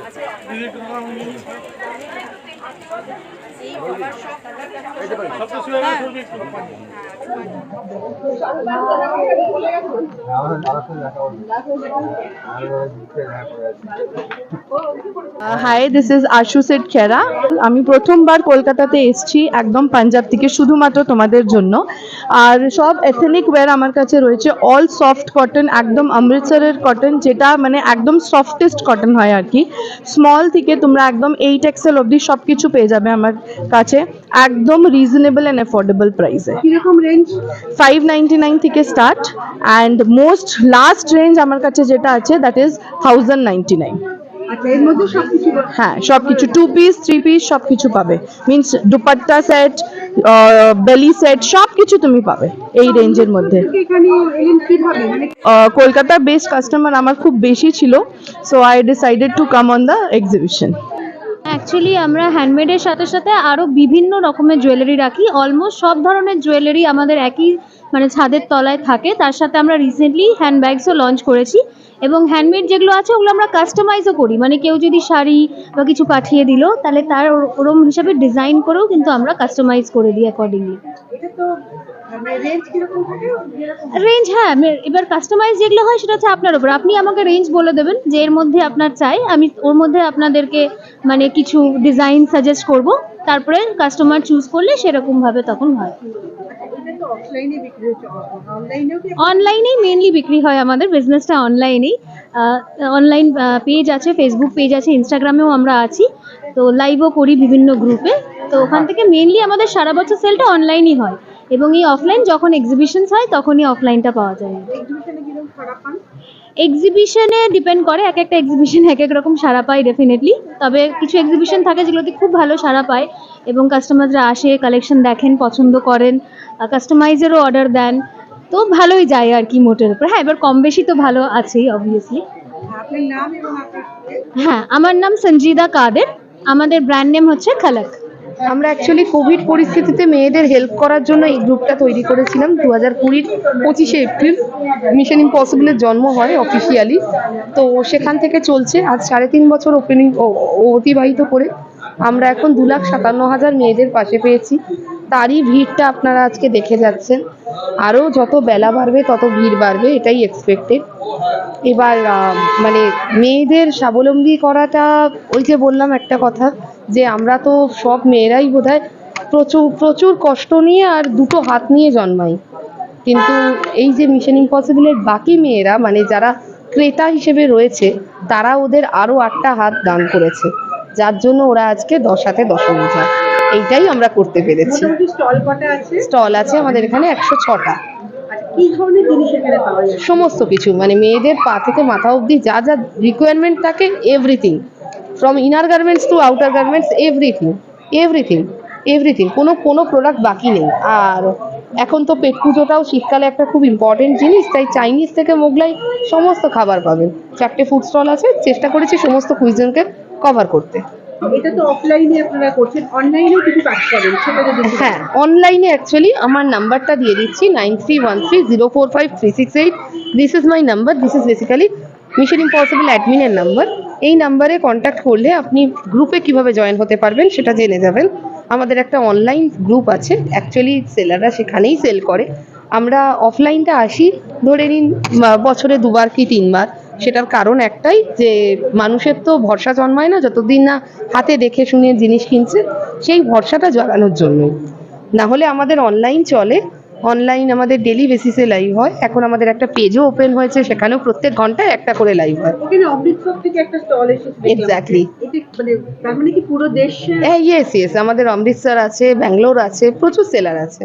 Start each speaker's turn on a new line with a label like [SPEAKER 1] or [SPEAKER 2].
[SPEAKER 1] আছে hi this is Ashu set Kheda আমি প্রথমবার কলকাতাতে এসেছি একদম পাঞ্জাব থেকে, শুধুমাত্র তোমাদের জন্য। আর সব এথেনিক ওয়্যার আমার কাছে রয়েছে অল সফট কটন একদম অমৃতসরের কটন যেটা মানে একদম সফটেস্ট কটন হয় আর কি। স্মল থেকে তোমরা একদম এইট এক্সেল অবধি সব কিছু পেয়ে যাবে আমার কাছে একদম রিজনেবল অ্যান্ড অ্যাফোর্ডেবল প্রাইসে
[SPEAKER 2] কীরকম রেঞ্জ
[SPEAKER 1] ফাইভ নাইনটি নাইন থেকে start and most last range আমার কাছে যেটা আছে that is thousand ninety nine
[SPEAKER 2] সবকিছু
[SPEAKER 1] হ্যাঁ সব কিছু টু পিস থ্রি পিস সব কিছু পাবে। মিনস দুপাট্টা সেট বেলি সেট সব কিছু তুমি পাবে এই রেঞ্জের মধ্যে। কলকাতা বেস্ট কাস্টমার আমার খুব বেশি ছিল so I decided to come on the exhibition
[SPEAKER 3] actually আমরা হ্যান্ডমেডের সাথে সাথে আরও বিভিন্ন রকমের জুয়েলারি রাখি। অলমোস্ট সব ধরনের জুয়েলারি আমাদের একই মানে ছাদের তলায় থাকে। তার সাথে আমরা রিসেন্টলি হ্যান্ডব্যাগসও লঞ্চ করেছি। এবং হ্যান্ডমেড যেগুলো আছে, ওগুলো আমরা কাস্টমাইজও করি। মানে কেউ যদি শাড়ি বা কিছু পাঠিয়ে দিল, তাহলে তার ওর- ওরম হিসাবে ডিজাইন করেও কিন্তু আমরা কাস্টমাইজ করে দিই অ্যাকর্ডিংলি
[SPEAKER 2] এটা তো যেরকম
[SPEAKER 3] রেঞ্জ হ্যাঁ এবার কাস্টমাইজ যেগুলো হয় সেটা হচ্ছে আপনার উপর। আপনি আমাকে রেঞ্জ বলে দেবেন যে এর মধ্যে আপনার চাই। আমি ওর মধ্যে আপনাদেরকে মানে কিছু ডিজাইন সাজেস্ট করব। তারপরে কাস্টমার চুজ করলে সেরকমভাবে তখন হয়। অনলাইনেই মেনলি বিক্রি হয় আমাদের বিজনেসটা অনলাইনেই অনলাইন পেজ আছে ফেসবুক পেজ আছে ইনস্টাগ্রামেও আমরা আছি। তো লাইভও করি বিভিন্ন গ্রুপে তো ওখান থেকে মেনলি আমাদের সারা বছর সেলটা অনলাইনই হয়। এবং এই অফলাইন যখন এক্সিবিশনস হয় তখনই অফলাইনটা পাওয়া যায়।
[SPEAKER 2] এক্সিবিশনে
[SPEAKER 3] ডিপেন্ড করে এক একটা এক্সিবিশন এক এক রকম সাড়া পায় ডেফিনেটলি তবে কিছু এক্সিবিশন থাকে যেগুলোতে খুব ভালো সাড়া পায় এবং কাস্টমাররা আসে কালেকশন দেখেন পছন্দ করেন কাস্টমাইজেরও অর্ডার দেন তো ভালোই যায় আর কি মোটের উপর। হ্যাঁ এবার কম বেশি তো ভালো আছেই অবভিয়াসলি
[SPEAKER 2] নাম
[SPEAKER 3] হ্যাঁ আমার নাম সঞ্জিদা কাদের আমাদের ব্র্যান্ড নেম হচ্ছে খালাক।
[SPEAKER 4] আমরা অ্যাকচুয়ালি কোভিড পরিস্থিতিতে মেয়েদের হেল্প করার জন্য এই গ্রুপটা তৈরি করেছিলাম দু হাজার কুড়ির পঁচিশে এপ্রিল। মিশন ইম্পসিবলের জন্ম হয় অফিসিয়ালি তো সেখান থেকে চলছে। আজ সাড়ে তিন বছর ওপেনিং অতিবাহিত করে। আমরা এখন দু লাখ সাতান্ন হাজার মেয়েদের পাশে পেয়েছি। তারই ভিড়টা আপনারা আজকে দেখে যাচ্ছেন। আরও যত বেলা বাড়বে, তত ভিড় বাড়বে, এটাই এক্সপেক্টেড এবার মানে মেয়েদের স্বাবলম্বী করাটা, ওই যে বললাম একটা কথা, যে আমরা তো সব মেয়েরাই বোধহয় প্রচুর প্রচুর কষ্ট নিয়ে আর দুটো হাত নিয়ে জন্মাই। কিন্তু এই যে মিশন ইম্পসিবলের বাকি মেয়েরা মানে যারা ক্রেতা হিসেবে রয়েছে, তারা ওদের আরও আটটা হাত দান করেছে। যার জন্য ওরা আজকে দশ হাতে দশ মজা এইটাই আমরা করতে পেরেছি।
[SPEAKER 2] স্টল আছে?
[SPEAKER 4] স্টল আছে আমাদের এখানে একশো ছটা।
[SPEAKER 2] আচ্ছা
[SPEAKER 4] সমস্ত কিছু মানে মেয়েদের পা থেকে মাথা অবধি যা যা রিকোয়ারমেন্ট থাকে everything from inner garments to outer garments everything everything everything কোনো কোনো প্রোডাক্ট বাকি নেই। আর এখন তো পেট পুজোটাও শীতকালে একটা খুব ইম্পর্টেন্ট জিনিস তাই চাইনিজ থেকে মোগলাই সমস্ত খাবার পাবেন। চারটে ফুড স্টল আছে চেষ্টা করেছি সমস্ত কুইজনকে কভার করতে।
[SPEAKER 2] এটা তো অফলাইনে আপনারা করছেন অনলাইনেও কিছু কাজ করেন সেটা যদি
[SPEAKER 4] হ্যাঁ অনলাইনে অ্যাকচুয়ালি আমার নাম্বারটা দিয়ে দিচ্ছি nine three one three zero four five three six eight this is my number this is basically mission impossible অ্যাডমিনের number এই নাম্বারে কন্ট্যাক্ট করলে আপনি গ্রুপে কীভাবে জয়েন হতে পারবেন সেটা জেনে যাবেন। আমাদের একটা অনলাইন গ্রুপ আছে অ্যাকচুয়ালি সেলাররা সেখানেই সেল করে। আমরা অফলাইনটা আসি ধরে নিন বছরে দুবার কি তিনবার। সেটার কারণ একটাই যে মানুষের তো ভরসা জন্মায় না যতদিন না হাতে দেখে শুনে জিনিস কিনছে সেই ভরসাটা জগানোর জন্য না হলে আমাদের অনলাইন চলে অনলাইন আমাদের ডেলি বেসিসে লাইভ হয় এখন আমাদের একটা পেজও ওপেন হয়েছে সেখানেও প্রত্যেক ঘন্টায় একটা করে লাইভ হয়।
[SPEAKER 2] অমৃতসর থেকে একটা স্টল এসেছে. এটা মানে তার মানে কি পুরো দেশে?
[SPEAKER 4] হ্যাঁ ইয়েস ইয়েস আমাদের অমৃতসর আছে ব্যাঙ্গালোর আছে প্রচুর সেলার
[SPEAKER 5] আছে।